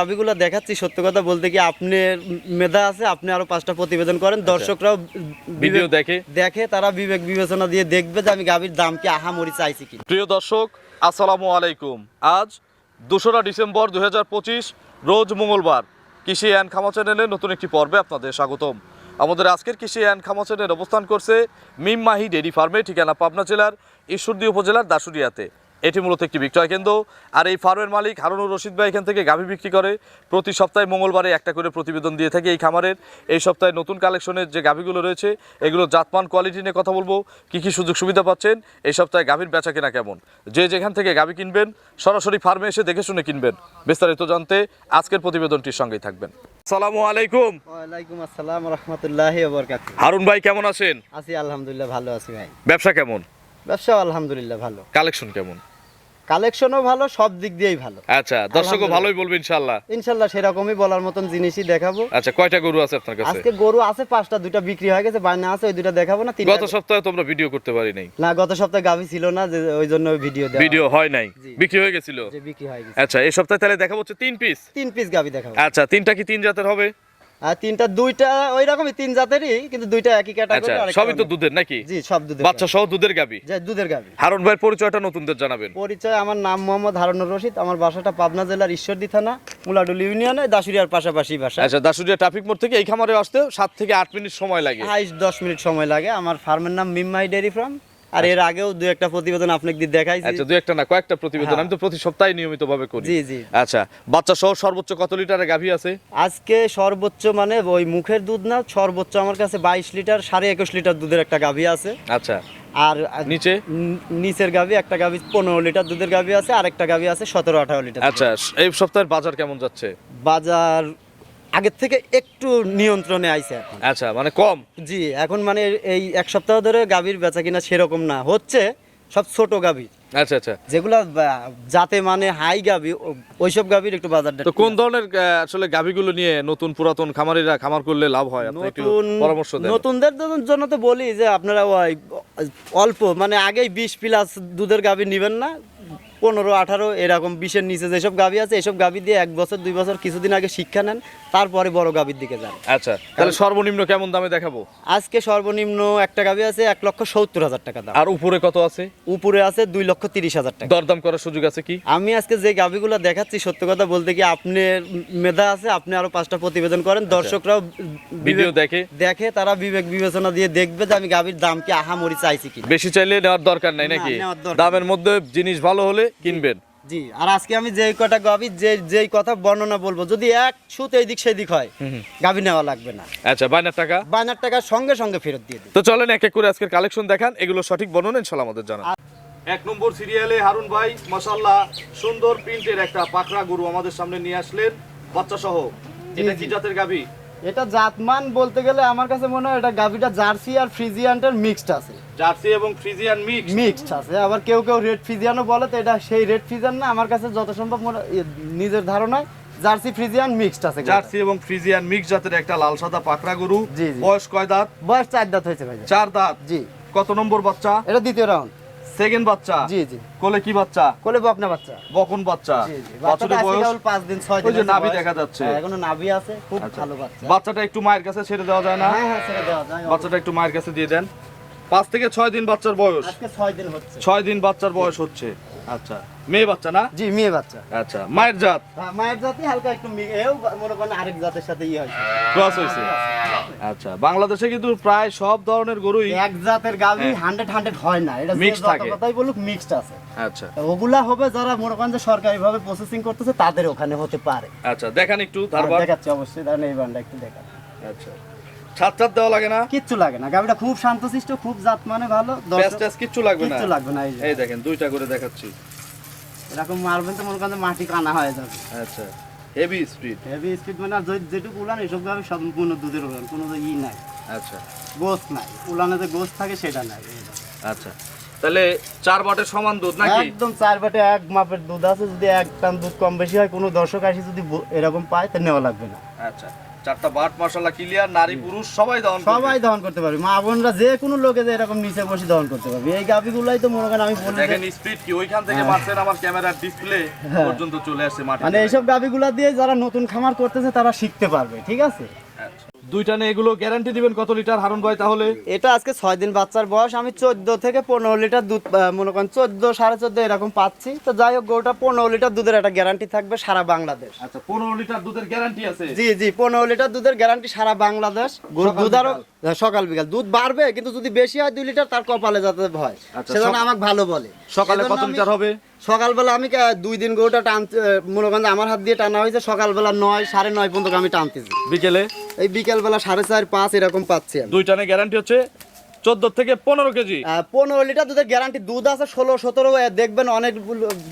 গাভিগুলো দেখাচ্ছি সত্য কথা বলতে কি আপনার মেধা আছে আপনি আরও পাঁচটা প্রতিবেদন করেন। দর্শকরাও ভিডিও দেখে। দেখে তারা বিবেক বিবেচনা দিয়ে দেখবে যে আমি গাভির দাম কি আহামরি চাইছি কি প্রিয় দর্শক আসসালামু আলাইকুম। আজ দোসরা ডিসেম্বর দু হাজার পঁচিশ রোজ মঙ্গলবার। কৃষি অ্যান্ড খামা চ্যানেলে নতুন একটি পর্বে আপনাদের স্বাগতম। আমাদের আজকের কৃষি অ্যান্ড খামা চ্যানেল অবস্থান করছে মিম মাহি ডেরি ফার্মে ঠিকানা পাবনা জেলার ঈশ্বরদী উপজেলার দাসুরিয়াতে এটি মূলত একটি বিক্রয় কেন্দ্র। আর এই ফার্মের মালিক হারুনুর রশিদ ভাই এখান থেকে গাভী বিক্রি করে। প্রতি সপ্তাহে মঙ্গলবারে একটা করে প্রতিবেদন দিয়ে থাকে এই খামারের। এই সপ্তাহে নতুন কালেকশনের যে গাভীগুলো রয়েছে এগুলো জাতমান কোয়ালিটি নিয়ে কথা বলব। কী কী সুযোগ সুবিধা পাচ্ছেন এই সপ্তাহে গাভীর বেচা কেনা কেমন? যে যেখান থেকে গাভী কিনবেন সরাসরি ফার্মে এসে দেখে শুনে কিনবেন। বিস্তারিত জানতে আজকের প্রতিবেদনটির সঙ্গেই থাকবেন। আলাইকুম। ওয়ালাইকুম আসসালাম রহমতুল্লাহ বরকাত হারুন ভাই কেমন আছেন? আছি আলহামদুলিল্লাহ ভালো আছি ভাই। ব্যবসা কেমন? ব্যবসা আলহামদুলিল্লাহ ভালো। কালেকশন কেমন? কালেকশনও ভালো সব দিক দিয়েই ভালো। আচ্ছা দর্শকও ভালোই বলবে সেরকমই বলার মতন জিনিসই দেখাবো। আচ্ছা কয়টা গরু আছে আপনার কাছে? আজকে গরু আছে পাঁচটা দুইটা বিক্রি হয়ে গেছে বায়না আছে ওই দুইটা দেখাবো না গত সপ্তাহে তোমরা ভিডিও করতে পারি নাই। না গত সপ্তাহে গাভি ছিল না যে ওই জন্য ভিডিও দেওয়া ভিডিও হয় নাই। বিক্রি হয়ে গেছিল? যে বিক্রি হয়ে গেছে। আচ্ছা এই সপ্তাহে তাহলে দেখা হচ্ছে তিন পিস তিন পিস গাভি দেখাবো। আচ্ছা তিনটা কি তিন জাতের হবে? আর তিনটা দুইটা ওই রকমই তিন জাতেরই কিন্তু দুইটা একই আচ্ছা ক্যাটাগরি সবই তো দুধের নাকি? জি সব দুধের বাচ্চা সহ দুধের গাবি? যে দুধের গাভি হারুন ভাইয়ের পরিচয়টা নতুনদের জানাবেন। পরিচয় আমার নাম মোহাম্মদ হারুনুর রশিদ আমার বাসাটা পাবনা জেলার ঈশ্বরদী থানা মুলাডুল ইউনিয়নে দাসুরিয়ার পাশাপাশি বাসা। আচ্ছা দাসুরিয়া ট্রাফিক মোড় থেকে এই খামারে আসতে সাত থেকে আট মিনিট সময় লাগে। হাইস দশ মিনিট সময় লাগে। আমার ফার্মের নাম মিম্মাই ডেয়ারি ফার্ম। আর এর আগেও দু একটা প্রতিবেদন আপনাকে দেখাইছি। আচ্ছা দুই একটা না কয়েকটা প্রতিবেদন। হ্যাঁ। আমি তো প্রতি সপ্তাহে নিয়মিত ভাবে করি। জি জি। আচ্ছা বাচ্চা সহ সর্বোচ্চ কত লিটারের গাভী আছে? আজকে সর্বোচ্চ মানে ওই মুখের দুধ না সর্বোচ্চ আমার কাছে বাইশ লিটার সাড়ে একুশ লিটার দুধের একটা গাভী আছে। আচ্ছা। আর নিচে? নিচের গাভী একটা গাভী পনেরো লিটার দুধের গাভী আছে আর একটা গাভী আছে সতেরো আঠারো লিটার আচ্ছা এই সপ্তাহের বাজার কেমন যাচ্ছে? বাজার আগের থেকে একটু নিয়ন্ত্রণে আইছে এখন। আচ্ছা মানে কম? জি এখন মানে এই এক সপ্তাহ ধরে গাভীর বেচা কিনা সেরকম না। হচ্ছে সব ছোট গাভী। আচ্ছা আচ্ছা। যেগুলা যাতে মানে হাই গাভী ওইসব গাভীর একটু বাজারটা তো কোন ধরনের আসলে গাভীগুলো নিয়ে নতুন পুরাতন খামারিরা খামার করলে লাভ হয়? আপনি একটু নতুন পরামর্শ দেন। নতুনদের জন্য তো বলি যে আপনারা ওই অল্প মানে আগেই বিশ প্লাস দুধের গাভী নেবেন না। পনেরো আঠারো এরকম বিশের নিচে যেসব গাভী আছে এসব গাভী দিয়ে এক বছর দুই বছর কিছুদিন আগে শিক্ষা নেন তারপরে বড় গাভীর দিকে যান। আচ্ছা তাহলে সর্বনিম্ন কেমন দামে দেখাবো? আজকে সর্বনিম্ন একটা গাভী আছে এক লক্ষ সত্তর হাজার টাকা দাম। আর উপরে কত আছে? উপরে আছে দুই লক্ষ তিরিশ হাজার টাকা। দরদাম করার সুযোগ আছে কি? আমি আজকে যে গাভীগুলো দেখাচ্ছি সত্য কথা বলতে কি আপনার মেধা আছে আপনি আরও পাঁচটা প্রতিবেদন করেন দর্শকরাও ভিডিও দেখে? দেখে তারা বিবেক বিবেচনা দিয়ে দেখবে যে আমি গাভীর দাম কি আহামরি চাইছি কি বেশি চাইলে নেওয়ার দরকার নাই নাকি? দামের মধ্যে জিনিস ভালো হলে কিনবেন। জি আর আজকে আমি যেই কটা গাভী যে যেই কথা বর্ণনা বলব যদি এক সুত এই দিক সেই দিক হয় গাভী নেওয়া লাগবে না। আচ্ছা বাইনার টাকা? বায়নার টাকা সঙ্গে সঙ্গে ফেরত দিয়ে দিই তো চলেন এক এক করে আজকের কালেকশন দেখান এগুলো সঠিক বর্ণনা ইনশাল্লাহ আমাদের জানান। এক নম্বর সিরিয়ালে হারুন ভাই মাশাল্লাহ সুন্দর প্রিন্টের একটা পাকড়া গরু আমাদের সামনে নিয়ে আসলেন বাচ্চা সহ এটা কি জাতের গাবি? এটা জাতমান বলতে গেলে আমার কাছে মনে হয় এটা গাভীটা জার্সি আর ফ্রিজিয়ানটার মিক্সড আছে। জার্সি এবং ফ্রিজিয়ান মিক্স। মিক্সড আছে আবার কেউ কেউ রেড ফ্রিজিয়ানও বলে তো এটা সেই রেড ফ্রিজিয়ান না আমার কাছে যত সম্ভব ইয়ে, নিজের ধারণায় জার্সি ফ্রিজিয়ান মিক্সড আছে জার্সি এবং ফ্রিজিয়ান মিক্স জাতের একটা লাল সাদা পাকড়া গরু। বয়স কয় দাঁত? বয়স চার দাঁত হয়েছে ভাই চার দাঁত। জি। কত নম্বর বাচ্চা? এটা দ্বিতীয় রাউন্ড। সেকেন্ড বাচ্চা? জি জি। কোলে কি বাচ্চা? কোলে বকনা বাচ্চা। বকন বাচ্চা। বয়স? পাঁচ দিন ছয় ওই যে নাভি দেখা যাচ্ছে। হ্যাঁ, এখনও নাভি আছে খুব আচ্ছা। ভালো বাচ্চা। বাচ্চাটা একটু মায়ের কাছে ছেড়ে দেওয়া যায় না? হ্যাঁ হ্যাঁ ছেড়ে দেওয়া যায় বাচ্চাটা একটু মায়ের কাছে দিয়ে দেন। পাঁচ থেকে ছয় দিন বাচ্চার বয়স। ছয় দিন হচ্ছে। ছয় দিন বাচ্চার বয়স হচ্ছে। আচ্ছা মেয়ে বাচ্চা না? জি মেয়ে বাচ্চা। আচ্ছা মায়ের জাত? হ্যাঁ, মায়ের জাতি হালকা একটু এও মনে করেন আরেক জাতের সাথে ইয়ে হয়েছে ক্রস হয়েছে। আচ্ছা বাংলাদেশে কিন্তু প্রায় সব ধরনের গরুই এক জাতের গাভি হ্যাঁ। হান্ড্রেড হান্ড্রেড হয় না। এটা মিক্সড থাকে। কথাই বলুক মিক্সড আছে। আচ্ছা। ওগুলা হবে যারা মনে করেন যে সরকারি ভাবে প্রসেসিং করতেছে তাদের ওখানে হতে পারে। আচ্ছা দেখান একটু ধারবার। দেখাচ্ছি অবশ্যই। তাহলে এই বানটা একটু দেখা আচ্ছা। ছাদ ছাদ দেওয়া লাগে না? কিচ্ছু লাগে না। গাভিটা খুব শান্তশিষ্ট খুব জাত মানে ভালো দর্শক- প্যাচ কিচ্ছু লাগবে না? কিচ্ছু লাগবে না এই দেখেন দুইটা করে দেখাচ্ছি। এরকম মারবেন তো মনে করেন মাটি কানা হয়ে যাবে। আচ্ছা হেভি স্পিড হেভি স্পিড মানে আর যেটুকু উলান এসব গাভি সম্পূর্ণ দুধের উলান কোনো ই নাই। আচ্ছা। গোস্ত নাই। উলানে যে গোস্ত থাকে সেটা নাই। আচ্ছা। তাহলে চার বাটের সমান দুধ নাকি? একদম চার বাটে এক মাপের দুধ আছে। যদি এক টান দুধ কম বেশি হয় কোনো দর্শক আসি যদি এরকম পায় তা নেওয়া লাগবে না। আচ্ছা। চারটা বাট মাশাআল্লাহ ক্লিয়ার নারী পুরুষ সবাই দহন সবাই দহন করতে পারবে। মা বোনরা যে কোনো লোকে যে এরকম নিচে বসে দহন করতে পারবে। এই গাভিগুলাই তো মনে করেন আমি বলি যে- দেখেন স্পিড কি? ওইখান থেকে মারছেন আমার ক্যামেরার ডিসপ্লে হ্যাঁ। পর্যন্ত চলে আসে মাঠে মানে এইসব গাভিগুলা দিয়ে যারা নতুন খামার করতেছে তারা শিখতে পারবে ঠিক আছে? আচ্ছা। দুইটা নিয়ে এগুলো গ্যারান্টি দিবেন কত লিটার হারুন ভাই তাহলে? এটা আজকে ছয় দিন বাচ্চার বয়স। আমি চোদ্দ থেকে পনেরো লিটার দুধ মনে করেন চোদ্দ সাড়ে চোদ্দ এরকম পাচ্ছি। তো যাই হোক গরুটা পনেরো লিটার দুধের একটা গ্যারান্টি থাকবে সারা বাংলাদেশ। আচ্ছা পনেরো লিটার দুধের গ্যারান্টি আছে? জি জি পনেরো লিটার দুধের গ্যারান্টি সারা বাংলাদেশ। গরুর দুধ আরও বিকাল। সকাল বিকাল। দুধ বাড়বে কিন্তু যদি বেশি হয় দুই লিটার তার কপালে যাতে হয়। আচ্ছা, সেজন্য আমাকে ভালো বলে। সকালে কত লিটার হবে? সকালবেলা আমি দুই দিন গরুটা টানতে মনে করেন আমার হাত দিয়ে টানা হয়েছে সকালবেলা নয় সাড়ে নয় পর্যন্ত আমি টানতেছি। বিকেলে? এই বিকেলবেলা সাড়ে চার পাঁচ এরকম পাচ্ছি দুই টানে গ্যারান্টি হচ্ছে চোদ্দ থেকে পনেরো কেজি। পনেরো লিটার দুধের গ্যারান্টি দুধ আছে ষোলো সতেরো দেখবেন অনেক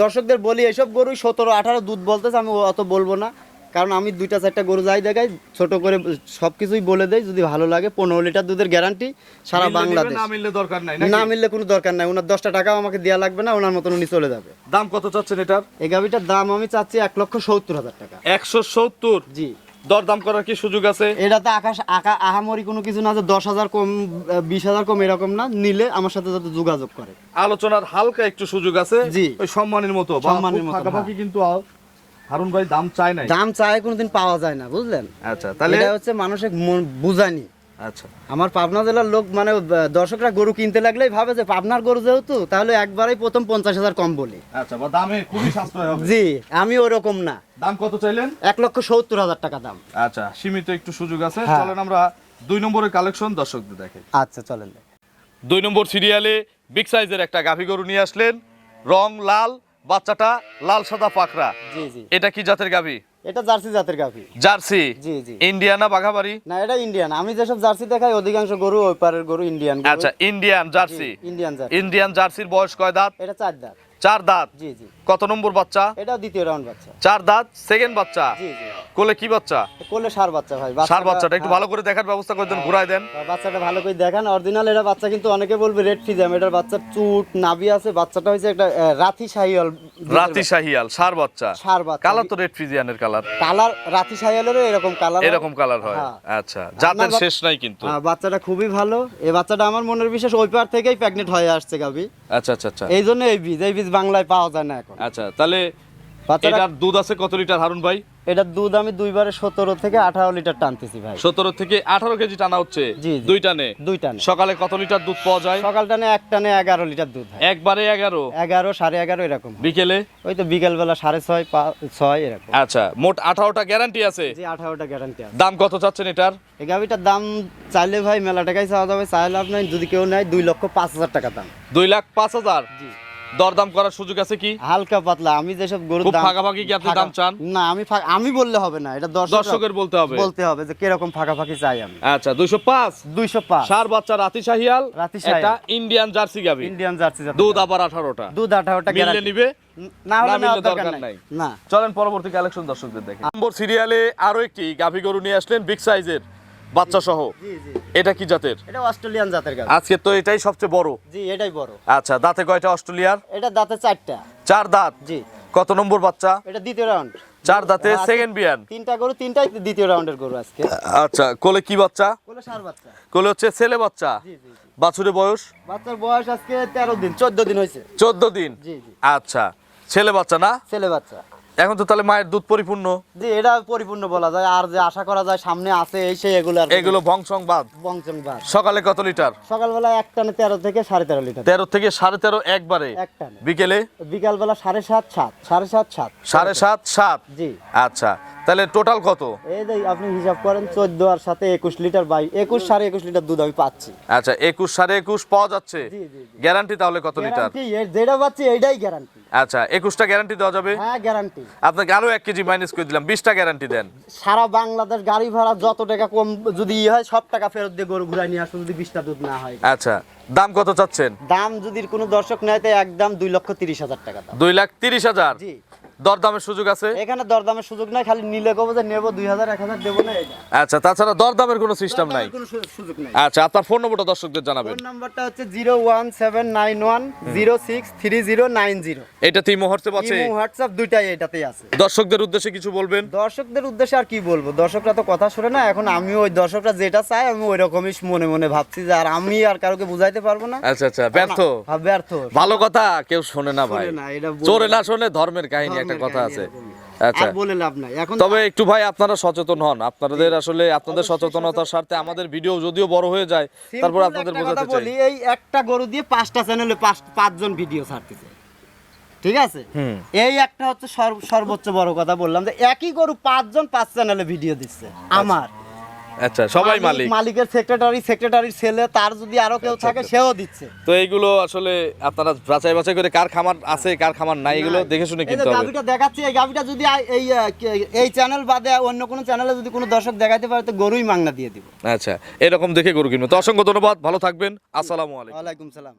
দর্শকদের বলি এইসব গরুই সতেরো আঠারো দুধ বলতেছে আমি অত বলব না। কারণ আমি দুইটা চারটা গরু যাই দেখাই ছোট করে সব কিছুই বলে দেই যদি ভালো লাগে পনেরো লিটার দুধের গ্যারান্টি সারা বাংলাদেশ। না মিললে দরকার নাই না মিললে কোনো দরকার নাই ওনার দশটা টাকাও আমাকে দেওয়া লাগবে না ওনার মতন উনি চলে যাবে। দাম কত চাচ্ছেন এটার? এই গাভিটার দাম আমি চাচ্ছি এক লক্ষ সত্তর হাজার টাকা। একশো সত্তর? জি। দর দাম করার কি সুযোগ আছে? এটাতে আকাশ আকা আহামরি কোনো কিছু না যে দশ হাজার কম বিশ হাজার কম এরকম না নিলে আমার সাথে যাতে যোগাযোগ করে। আলোচনার হালকা একটু সুযোগ আছে। জি। ওই সম্মানের মতো সম্মানের মতো, হ্যাঁ। কিন্তু হারুন ভাই দাম চায় নাই। দাম চায় কোনোদিন পাওয়া যায় না বুঝলেন? আচ্ছা তাহলে এটা হচ্ছে মানুষের মন বুঝানি। আচ্ছা। আমার পাবনা জেলার লোক মানে দর্শকরা গরু কিনতে লাগলেই ভাবে যে পাবনার গরু যেহেতু তাহলে একবারই প্রথম পঞ্চাশ হাজার কম বলি। আচ্ছা বা দামে খুবই সাশ্রয় হবে। জি আমি ওরকম না। দাম কত চাইলেন? এক লক্ষ সত্তর হাজার টাকা দাম। আচ্ছা সীমিত একটু সুযোগ আছে। হ্যাঁ। চলেন আমরা দুই নম্বরের কালেকশন দর্শকদের দেখে। আচ্ছা চলেন দুই নম্বর সিরিয়ালে বিগ সাইজের একটা গাভী গরু নিয়ে আসলেন রং লাল বাচ্চাটা লাল সাদা পাকড়া জি জি। এটা কি জাতের গাভী? এটা জার্সি জাতের গাভী। জার্সি? জি জি। ইন্ডিয়ানা বাঘাবাড়ি? না এটা ইন্ডিয়ান। আমি যেসব জার্সি দেখাই অধিকাংশ গরু ওই পারের গরু ইন্ডিয়ান। আচ্ছা Indian Jersey. Indian Jersey. Indian জার্সির বয়স কয় দাঁত? এটা চার দাঁত। চার দাঁত। জি জি। কত নম্বর বাচ্চা? এটা দ্বিতীয় রাউন্ড বাচ্চা। চার দাঁত সেকেন্ড বাচ্চা। জি জি। কোলে কি বাচ্চা? কোলে সার বাচ্চা ভাই সার বাচ্চাটা একটু হ্যাঁ। ভালো করে দেখার ব্যবস্থা করে দেন ঘুরাই দেন। বাচ্চাটা ভালো করে দেখান। অরিজিনাল এটা বাচ্চা কিন্তু অনেকে বলবে রেড ফিজাম এটার বাচ্চার চুট নাভি আছে বাচ্চাটা হচ্ছে একটা রাথি শাহিয়াল রাতি শাহিয়াল সার বাচ্চা। সার বাচ্চা। কালার তো রেড ফ্রিজিয়ানের কালার কালার রাতি শাহিয়ালেরও এরকম কালার এরকম কালার হয়। হ্যাঁ। আচ্ছা জাতের শেষ নাই কিন্তু। হ্যাঁ, বাচ্চাটা খুবই ভালো। এই বাচ্চাটা আমার মনের বিশেষ ওই পার থেকেই প্রেগনেন্ট হয়ে আসছে গাবি আচ্ছা আচ্ছা আচ্ছা। এই জন্য এই বীজ এই বীজ বাংলায় পাওয়া যায় না এখন। আচ্ছা তাহলে বাচ্চাটা এটার দুধ আছে কত লিটার হারুন ভাই? এটার দুধ আমি দুইবারে সতেরো থেকে আঠারো লিটার টানতেছি ভাই। সতেরো থেকে আঠারো কেজি টানা হচ্ছে? জি। দুই টানে? দুই টানে। সকালে কত লিটার দুধ পাওয়া যায়? সকাল টানে এক টানে এগারো লিটার দুধ হয়। একবারে এগারো? এগারো সাড়ে এগারো এরকম হয়। বিকেলে? ওই তো বিকেল বেলা সাড়ে ছয় পা- ছয় এরকম। আচ্ছা মোট আঠারোটা গ্যারান্টি আছে? জি আঠারোটা গ্যারান্টি আছে। দাম কত চাচ্ছেন এটার? এই গাভিটার দাম চাইলে ভাই মেলা টাকাই চাওয়া যাবে চাইলে আপনার যদি কেউ নেয় দুই লক্ষ পাঁচ হাজার টাকা দাম। দুই লাখ পাঁচ হাজার? জি। দরদাম করার সুযোগ আছে কি? হালকা পাতলা। আমি যেসব গরুর দাম ফাঁকাফাঁকি কি আপনি দাম চান? না আমি আমি বললে হবে না এটা দর্শক দর্শকের বলতে হবে। বলতে হবে যে কীরকম ফাঁকাফাঁকি চাই আমি। আচ্ছা দুইশো পাঁচ। দুইশো পাঁচ। সার বাচ্চা রাতি শাহিয়াল রাতি শাহিয়াল। এটা ইন্ডিয়ান জার্সি গাবি ইন্ডিয়ান জার্সি জাতের দুধ আবার আঠারোটা। দুধ আঠারোটা মিললে গ্যারান্টি নিবে? না হলে না দরকার নাই। না। চলেন পরবর্তী কালেকশন দর্শকদের দেখে। নম্বর সিরিয়ালে আরও একটি গাভী গরু নিয়ে আসলেন বিগ সাইজের বাচ্চা সহ এটা কি জাতের? এটা অস্ট্রেলিয়ান জাতের গাভী। আজকে তো এটাই সবচেয়ে বড়। জি এটাই বড়। আচ্ছা দাঁতে কয়টা অস্ট্রেলিয়ার? এটা দাঁতে চারটা। চার দাঁত? জি। কত নম্বর বাচ্চা? এটা দ্বিতীয় রাউন্ড। চার দাঁতে সেকেন্ড বিয়ান তিনটা গরু তিনটাই দ্বিতীয় রাউন্ডের গরু আজকে। আচ্ছা কোলে কি বাচ্চা? কোলে সার বাচ্চা। কোলে হচ্ছে ছেলে বাচ্চা? জি জি জি। বাছুরের বয়স? বাচ্চার বয়স আজকে তেরো দিন চোদ্দ দিন হয়েছে। চোদ্দ দিন? জি জি। আচ্ছা ছেলে বাচ্চা না? ছেলে বাচ্চা। এখন তো তাহলে মায়ের দুধ পরিপূর্ণ। জি এটা পরিপূর্ণ বলা যায়। আর যে আশা করা যায় সামনে আছে এই সেই এগুলো আর এগুলো ভংসং বাদ বংচং বাস সকালে কত লিটার? সকালবেলা এক টানে তেরো থেকে সাড়ে তেরো লিটার। তেরো থেকে সাড়ে তেরো একবারে। এক টানে। বিকেলে? বিকালবেলা সাড়ে সাত সাত সাড়ে সাত সাত। সাড়ে সাত সাত। জি। আচ্ছা। তাহলে টোটাল কত? এই যে আপনি হিসাব করেন চোদ্দ আর সাথে একুশ লিটার বাই একুশ সাড়ে একুশ লিটার দুধ আমি পাচ্ছি। আচ্ছা একুশ সাড়ে একুশ পাওয়া যাচ্ছে? জি, জি। গ্যারান্টি তাহলে কত লিটার? যেটা পাচ্ছি এইটাই গ্যারান্টি আচ্ছা একুশটা গ্যারান্টি দেওয়া যাবে? হ্যাঁ গ্যারান্টি আপনাকে আরও এক কেজি মাইনাস করে দিলাম বিশটা গ্যারান্টি দেন। সারা বাংলাদেশ গাড়ি ভাড়া যত টাকা কম যদি ইয়ে হয় সব টাকা ফেরত দিয়ে গরু ঘুরাই নিয়ে আসুন যদি বিশটা দুধ না হয়। আচ্ছা দাম কত চাচ্ছেন? দাম যদি কোনো দর্শক নেয় তাই একদম দুই লক্ষ তিরিশ হাজার টাকা দাম। দুই লাখ তিরিশ হাজার? জি। দরদামের সুযোগ আছে? এখানে দরদামের সুযোগ নাই খালি নিলে কবো যে নেব দুই হাজার এক হাজার দেবো না এটা। আচ্ছা তাছাড়া দরদামের কোনো সিস্টেম নাই। কোনো সুযোগ নাই। আচ্ছা আপনার ফোন নম্বরটা দর্শকদের জানাবেন। ফোন নাম্বারটা হচ্ছে zero one seven nine one zero six three zero nine zero. এটা তিন মুহূর্তে আছে। ইমো হোয়াটসঅ্যাপ দুইটাই এটাতেই আছে। দর্শকদের উদ্দেশ্যে কিছু বলবেন? দর্শকদের উদ্দেশ্যে আর কি বলব? দর্শকরা তো কথা শুনে না এখন আমি ওই দর্শকরা যেটা চাই আমি ওই রকমই মনে মনে ভাবছি যে আর আমি আর কারোকে বুঝাইতে পারব না। আচ্ছা আচ্ছা ব্যর্থ। হ্যাঁ, ব্যর্থ। ভালো কথা কেউ শোনে না ভাই। শোনে না, এটা বলে চোরে। না শোনে ধর্মের কাহিনী একটা কথা আছে। আচ্ছা। বলে লাভ নাই। এখন তবে একটু ভাই আপনারা সচেতন হন। আপনাদের আসলে আপনাদের সচেতনতার স্বার্থে আমাদের ভিডিও যদিও বড় হয়ে যায় তারপর আপনাদের বোঝাতে চাই। এই একটা গরু দিয়ে পাঁচটা চ্যানেলে পাঁচ পাঁচজন ভিডিও ছাড়তেছে। ঠিক আছে? এই একটা হচ্ছে সর্বোচ্চ বড় কথা বললাম যে একই গরু পাঁচজন পাঁচ চ্যানেলে ভিডিও দিচ্ছে আমার। আচ্ছা সবাই মালিক। মালিকের সেক্রেটারি সেক্রেটারির ছেলে তার যদি আরও কেউ থাকে সেও দিচ্ছে। তো এইগুলো আসলে আপনারা যাচাই বাছাই করে কার খামার আছে কার খামার নাই এগুলো দেখে শুনে কিনতে হবে। গাভিটা দেখাচ্ছি এই গাভিটা যদি এই এই চ্যানেল বাদে অন্য কোনো চ্যানেলে যদি কোনো দর্শক দেখাইতে পারে তো গরুই মাংনা দিয়ে দিব। আচ্ছা এরকম দেখে গরু কিনবো। তো অসংখ্য ধন্যবাদ ভালো থাকবেন। আসসালামু আলাইকুম। ওয়ালাইকুম সালাম।